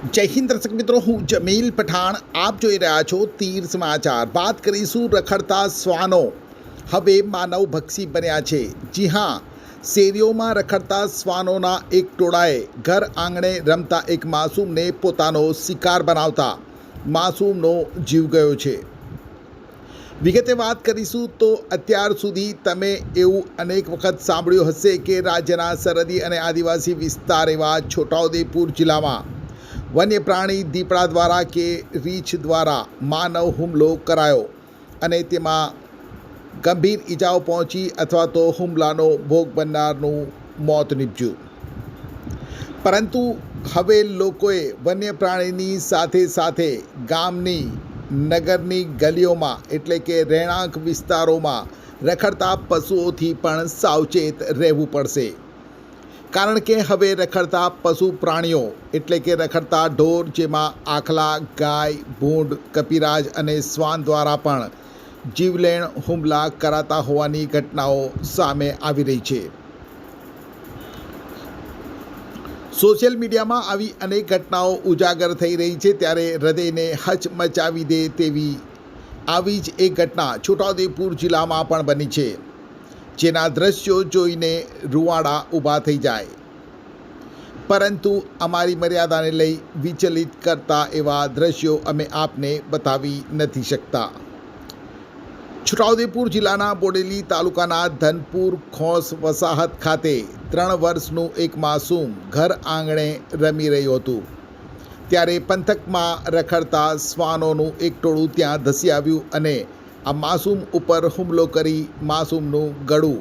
જય હિન્દ દર્શક મિત્રો, હું જમીલ પઠાણ. આપ જોઈ રહ્યા છો તીર સમાચાર. વાત કરીશું રખડતા શ્વાનો. હવે માનવ ભક્ષી બન્યા છે. જી હા, શેરીઓમાં રખડતા શ્વાનોના એક ટોળાએ ઘર આંગણે રમતા એક માસૂમને પોતાનો શિકાર બનાવતા માસૂમનો જીવ ગયો છે. વિગતે વાત કરીશું તો અત્યાર સુધી તમે એવું અનેક વખત સાંભળ્યું હશે કે રાજ્યના સરહદી અને આદિવાસી વિસ્તાર એવા છોટાઉદેપુર જિલ્લામાં વન્ય પ્રાણી દીપડા દ્વારા કે રીંછ દ્વારા માનવ હુમલો કરાયો અને તેમાં ગંભીર ઈજાઓ પહોંચી અથવા તો હુમલાનો ભોગ બનનારનું મોત નીપજ્યું. પરંતુ હવે લોકોએ વન્ય પ્રાણીની સાથે સાથે ગામની, નગરની ગલીઓમાં એટલે કે રહેણાંક વિસ્તારોમાં રખડતા પશુઓથી પણ સાવચેત રહેવું પડશે. કારણ કે હવે રખડતા પશુ પ્રાણીઓ એટલે કે રખડતા ઢોર જેમાં આખલા, ગાય, ભૂંડ, કપિરાજ અને શ્વાન દ્વારા પણ જીવલેણ હુમલા કરાતા હોવાની ઘટનાઓ સામે આવી રહી છે. સોશિયલ મીડિયામાં આવી અનેક ઘટનાઓ ઉજાગર થઈ રહી છે ત્યારે હૃદયને હચમચાવી દે તેવી આવી જ એક ઘટના છોટાઉદેપુર જિલ્લામાં પણ બની છે. જેના દ્રશ્યો જોઈને રૂવાડા ઊભા થઈ જાય. પરંતુ અમારી મર્યાદાને લઈ વિચલિત કરતા એવા દ્રશ્યો અમે આપને બતાવી નથી શકતા. છોટાઉદેપુર જિલ્લાના બોડેલી તાલુકાના ધનપુર ખોસ વસાહત ખાતે ત્રણ વર્ષનું એક માસૂમ ઘર આંગણે રમી રહ્યું હતું. ત્યારે પંથકમાં રખડતા શ્વાનોનું એક ટોળું ત્યાં ધસી આવ્યું અને આ માસૂમ ઉપર હુમલો કરી માસૂમનું ગળું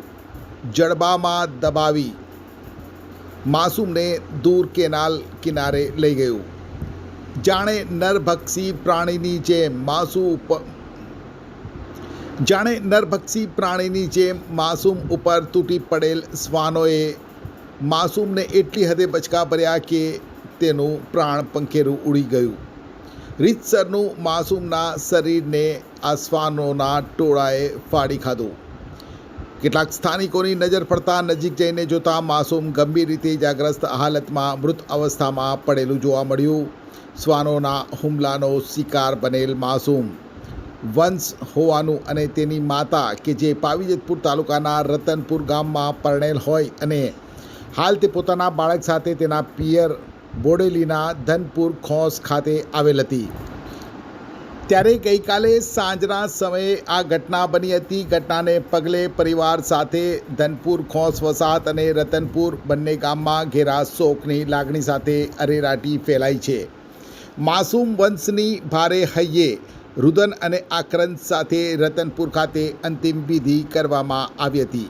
જડબામાં દબાવી માસૂમને દૂર કેનાલ કિનારે લઈ ગયું. જાણે નરભક્ષી પ્રાણીની જેમ ઉપર જાણે નરભક્ષી પ્રાણીની જેમ માસૂમ ઉપર તૂટી પડેલ શ્વાનોએ માસૂમને એટલી હદે બચકા ભર્યા કે તેનું પ્રાણ પંખેરું ઉડી ગયું. રીતસરનું માસૂમના શરીરને આ ટોળાએ ફાડી ખાધું. કેટલાક સ્થાનિકોની નજર પડતા નજીક જઈને જોતા માસૂમ ગંભીર રીતે ઇજાગ્રસ્ત હાલતમાં મૃત અવસ્થામાં પડેલું જોવા મળ્યું. શ્વાનોના હુમલાનો શિકાર બનેલ માસૂમ. વંશ હોવાનું અને તેની માતા કે જે પાવીજતપુર તાલુકાના રતનપુર ગામમાં પરણેલ હોય અને હાલ તે પોતાના બાળક સાથે તેના પિયર બોડેલીના ધનપુર ખોસ ખાતે આવેલ હતી. ત્યારે ગઈકાલે સાંજના સમયે આ ઘટના બની હતી. ઘટનાને પગલે પરિવાર સાથે ધનપુર ખોસ વસાહત અને રતનપુર બંને ગામમાં ઘેરા શોકની લાગણી સાથે અરેરાટી ફેલાઈ છે. માસૂમ વંશની ભારે હૈયે, રુદન અને આક્રંદ સાથે રતનપુર ખાતે અંતિમ વિધિ કરવામાં આવી હતી.